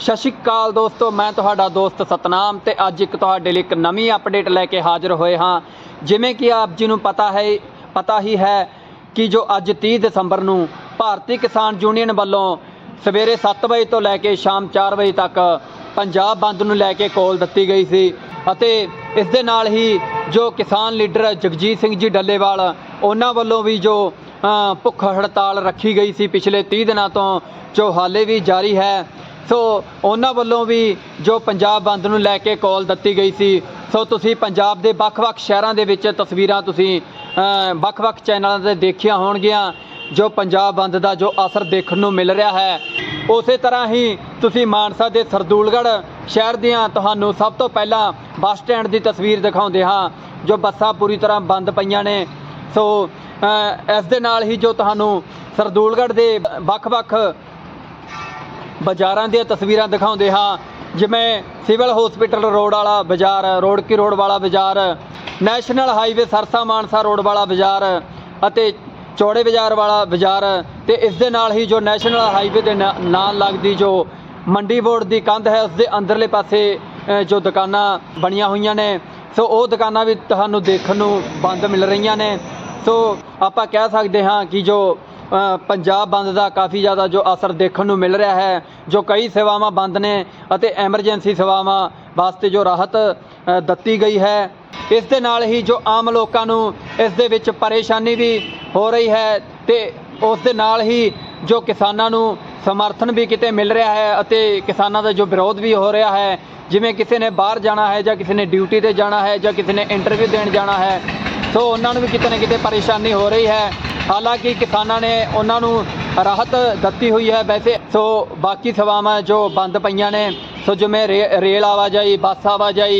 ਸਤਿ ਸ਼੍ਰੀ ਅਕਾਲ ਦੋਸਤੋ, ਮੈਂ ਤੁਹਾਡਾ ਦੋਸਤ ਸਤਨਾਮ ਤੇ ਅੱਜ ਇੱਕ ਤੁਹਾਡੇ ਲਈ ਇੱਕ ਨਵੀਂ ਅਪਡੇਟ ਲੈ ਕੇ ਹਾਜ਼ਰ ਹੋਏ ਹਾਂ। ਜਿਵੇਂ ਕਿ ਆਪ ਜੀ ਨੂੰ ਪਤਾ ਹੈ, ਪਤਾ ਹੀ ਹੈ ਕਿ ਜੋ ਅੱਜ 30 ਦਸੰਬਰ ਨੂੰ ਭਾਰਤੀ ਕਿਸਾਨ ਯੂਨੀਅਨ ਵੱਲੋਂ ਸਵੇਰੇ 7 ਵਜੇ ਤੋਂ ਲੈ ਕੇ ਸ਼ਾਮ 4 ਵਜੇ ਤੱਕ ਪੰਜਾਬ ਬੰਦ ਨੂੰ ਲੈ ਕੇ ਕੋਲ ਦਿੱਤੀ ਗਈ ਸੀ ਅਤੇ ਇਸ ਦੇ ਨਾਲ ਹੀ ਜੋ ਕਿਸਾਨ ਲੀਡਰ ਜਗਜੀਤ ਸਿੰਘ ਜੀ ਡੱਲੇਵਾਲ, ਉਹਨਾਂ ਵੱਲੋਂ ਵੀ ਜੋ ਭੁੱਖ ਹੜਤਾਲ ਰੱਖੀ ਗਈ ਸੀ ਪਿਛਲੇ 30 ਦਿਨਾਂ ਤੋਂ, ਜੋ ਹਾਲੇ ਵੀ ਜਾਰੀ ਹੈ ਸੋ ਉਹਨਾਂ ਵੱਲੋਂ ਵੀ ਜੋ ਪੰਜਾਬ ਬੰਦ ਨੂੰ ਲੈ ਕੇ ਕਾਲ ਦਿੱਤੀ ਗਈ ਸੀ, ਸੋ ਤੁਸੀਂ ਪੰਜਾਬ ਦੇ ਵੱਖ-ਵੱਖ ਸ਼ਹਿਰਾਂ ਦੇ ਵਿੱਚ ਤਸਵੀਰਾਂ ਤੁਸੀਂ ਵੱਖ-ਵੱਖ ਚੈਨਲਾਂ ਤੇ ਦੇਖੀਆਂ ਹੋਣਗੀਆਂ, ਜੋ ਪੰਜਾਬ ਬੰਦ ਦਾ ਜੋ ਅਸਰ ਦੇਖਣ ਨੂੰ ਮਿਲ ਰਿਹਾ ਹੈ। ਉਸੇ ਤਰ੍ਹਾਂ ਹੀ ਤੁਸੀਂ ਮਾਨਸਾ ਦੇ ਸਰਦੂਲਗੜ੍ਹ ਸ਼ਹਿਰ ਦੀਆਂ ਤੁਹਾਨੂੰ ਸਭ ਤੋਂ ਪਹਿਲਾਂ ਬੱਸ ਸਟੈਂਡ ਦੀ ਤਸਵੀਰ ਦਿਖਾਉਂਦੇ ਹਾਂ, ਜੋ ਬੱਸਾਂ ਪੂਰੀ ਤਰ੍ਹਾਂ ਬੰਦ ਪਈਆਂ ਨੇ। ਸੋ ਇਸ ਦੇ ਨਾਲ ਹੀ ਜੋ ਤੁਹਾਨੂੰ ਸਰਦੂਲਗੜ੍ਹ ਦੇ ਵੱਖ-ਵੱਖ ਬਾਜ਼ਾਰਾਂ ਦੀਆਂ ਤਸਵੀਰਾਂ ਦਿਖਾਉਂਦੇ ਹਾਂ। ਜਿਵੇਂ ਸਿਵਲ ਹਸਪੀਟਲ ਰੋਡ ਵਾਲਾ ਬਾਜ਼ਾਰ, ਰੋਡ ਕੀ ਰੋਡ ਵਾਲਾ ਬਾਜ਼ਾਰ, national highway Sirsa Mansa road ਵਾਲਾ ਬਾਜ਼ਾਰ ਅਤੇ ਚੌੜੇ ਬਾਜ਼ਾਰ ਵਾਲਾ ਬਾਜ਼ਾਰ ਤੇ ਇਸ ਦੇ ਨਾਲ ਹੀ ਜੋ ਨੈਸ਼ਨਲ ਹਾਈਵੇ ਦੇ ਨਾ- ਨਾਲ ਲੱਗਦੀ ਜੋ ਮੰਡੀ ਬੋਰਡ ਦੀ ਕੰਧ ਹੈ, ਉਸ ਦੇ ਅੰਦਰਲੇ ਪਾਸੇ ਜੋ ਦੁਕਾਨਾਂ ਬਣੀਆਂ ਹੋਈਆਂ ਨੇ। ਸੋ ਉਹ ਦੁਕਾਨਾਂ ਵੀ ਤੁਹਾਨੂੰ ਦੇਖਣ ਨੂੰ ਬੰਦ ਮਿਲ ਰਹੀਆਂ ਨੇ। ਸੋ ਆਪਾਂ ਕਹਿ ਸਕਦੇ ਹਾਂ ਕਿ ਜੋ ਪੰਜਾਬ ਬੰਦ ਦਾ ਕਾਫੀ ਜ਼ਿਆਦਾ ਜੋ ਅਸਰ ਦੇਖਣ ਨੂੰ ਮਿਲ ਰਿਹਾ ਹੈ, ਜੋ ਕਈ ਸੇਵਾਵਾਂ ਬੰਦ ਨੇ ਅਤੇ ਐਮਰਜੈਂਸੀ ਸੇਵਾਵਾਂ ਵਾਸਤੇ ਜੋ ਰਾਹਤ ਦਿੱਤੀ ਗਈ ਹੈ। ਇਸ ਦੇ ਨਾਲ ਹੀ ਜੋ ਆਮ ਲੋਕਾਂ ਨੂੰ ਇਸ ਦੇ ਵਿੱਚ ਪਰੇਸ਼ਾਨੀ ਵੀ ਹੋ ਰਹੀ ਹੈ ਤੇ ਉਸ ਦੇ ਨਾਲ ਹੀ ਜੋ ਕਿਸਾਨਾਂ ਨੂੰ ਸਮਰਥਨ ਵੀ ਕਿਤੇ ਮਿਲ ਰਿਹਾ ਹੈ ਅਤੇ ਕਿਸਾਨਾਂ ਦਾ ਜੋ ਵਿਰੋਧ ਵੀ ਹੋ ਰਿਹਾ ਹੈ, ਜਿਵੇਂ ਕਿਸੇ ਨੇ ਬਾਹਰ ਜਾਣਾ ਹੈ ਜਾਂ ਕਿਸੇ ਨੇ ਡਿਊਟੀ ਤੇ ਜਾਣਾ ਹੈ ਜਾਂ ਕਿਸੇ ਨੇ ਇੰਟਰਵਿਊ ਦੇਣ ਜਾਣਾ ਹੈ, ਸੋ ਉਹਨਾਂ ਨੂੰ ਵੀ ਕਿਤੇ ਨਾ ਕਿਤੇ ਪਰੇਸ਼ਾਨੀ ਹੋ ਰਹੀ ਹੈ। ਹਾਲਾਂਕਿ ਕਿਸਾਨਾਂ ਨੇ ਉਹਨਾਂ ਨੂੰ ਰਾਹਤ ਦਿੱਤੀ ਹੋਈ ਹੈ ਵੈਸੇ। ਸੋ ਬਾਕੀ ਸੇਵਾਵਾਂ ਜੋ ਬੰਦ ਪਈਆਂ ਨੇ, ਸੋ ਜਿਵੇਂ ਰੇ- ਰੇਲ ਆਵਾਜਾਈ, ਬੱਸ ਆਵਾਜਾਈ